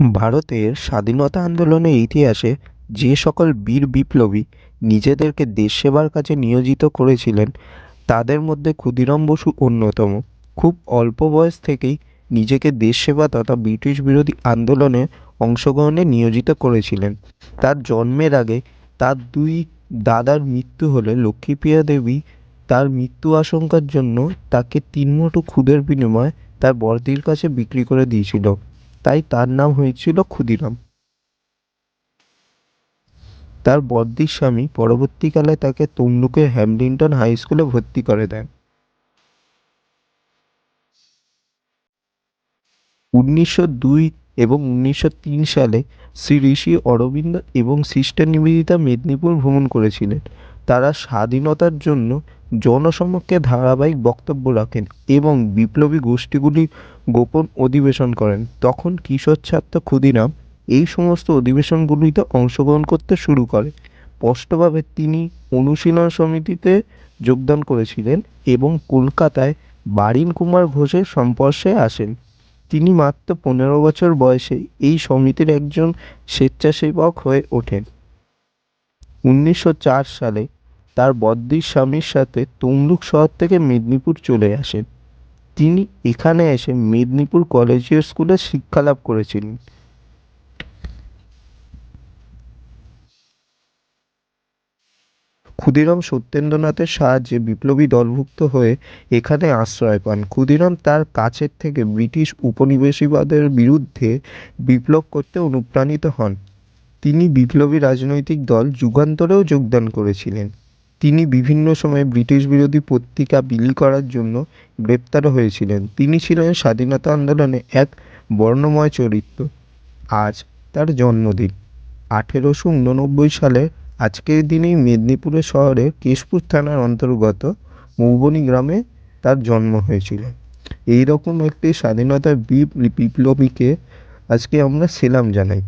ভারতের স্বাধীনতা আন্দোলনের ইতিহাসে যে সকল বীর বিপ্লবী নিজেদেরকে দেশ সেবার কাজে নিয়োজিত করেছিলেন, তাদের মধ্যে ক্ষুদিরাম বসু অন্যতম। খুব অল্প বয়স থেকেই নিজেকে দেশ সেবা তথা ব্রিটিশ বিরোধী আন্দোলনে অংশগ্রহণে নিয়োজিত করেছিলেন। তার জন্মের আগে তার দুই দাদার মৃত্যু হলে লক্ষ্মীপ্রিয়া দেবী তার মৃত্যু আশঙ্কার জন্য তাকে তিন মুঠো খুদের বিনিময়ে তার বড়দির কাছে বিক্রি করে দিয়েছিল। তাই তার নাম হয়েছিল ক্ষুদিরাম। তার বড়দির স্বামী পরবর্তীকালে তাকে তমলুকের হ্যামলিন্টন হাই স্কুলে ভর্তি করে দেন। উনিশশো দুই এবং উনিশশো তিন সালে শ্রী ঋষি অরবিন্দ এবং সিস্টার নিবেদিতা মেদিনীপুর ভ্রমণ করেছিলেন। তারা স্বাধীনতার জন্য জনসমক্ষে ধারাবাহিক বক্তব্য রাখেন এবং বিপ্লবী গোষ্ঠীগুলি গোপন অধিবেশন করেন। তখন কিশোর ছাত্র ক্ষুদিরাম এই সমস্ত অধিবেশনগুলিতে অংশগ্রহণ করতে শুরু করে। স্পষ্টভাবে তিনি অনুশীলন সমিতিতে যোগদান করেছিলেন এবং কলকাতায় বারিন কুমার ঘোষের সংস্পর্শে আসেন। তিনি মাত্র পনেরো বছর বয়সে এই সমিতির একজন স্বেচ্ছাসেবক হয়ে ওঠেন। উনিশশো চার সালে তার বদ্দির স্বামীর সাথে তমলুক শহর থেকে মেদিনীপুর চলে আসেন। তিনি এখানে এসে মেদিনীপুর কলেজিয়েট স্কুলে শিক্ষালাভ করেছিলেন। ক্ষুদিরাম সত্যেন্দ্রনাথের সাহায্যে বিপ্লবী দলভুক্ত হয়ে এখানে আশ্রয় পান। ক্ষুদিরাম তার কাছের থেকে ব্রিটিশ উপনিবেশিবাদের বিরুদ্ধে বিপ্লব করতে অনুপ্রাণিত হন। তিনি বিপ্লবী রাজনৈতিক দল যুগান্তরেও যোগদান করেছিলেন। তিনি বিভিন্ন সময়ে ব্রিটিশ বিরোধী পত্রিকা বিলি করার জন্য গ্রেপ্তার হয়েছিলেন। তিনি ছিলেন স্বাধীনতা আন্দোলনে এক বর্ণময় চরিত্র। আজ তার জন্মদিন। আঠেরোশো উননব্বই সালে আজকের দিনেই মেদিনীপুরের শহরে কেশপুর থানার অন্তর্গত মৌবনী গ্রামে তার জন্ম হয়েছিল। এই রকম একটি স্বাধীনতার বীর বিপ্লবীকে আজকে আমরা সেলাম জানাই।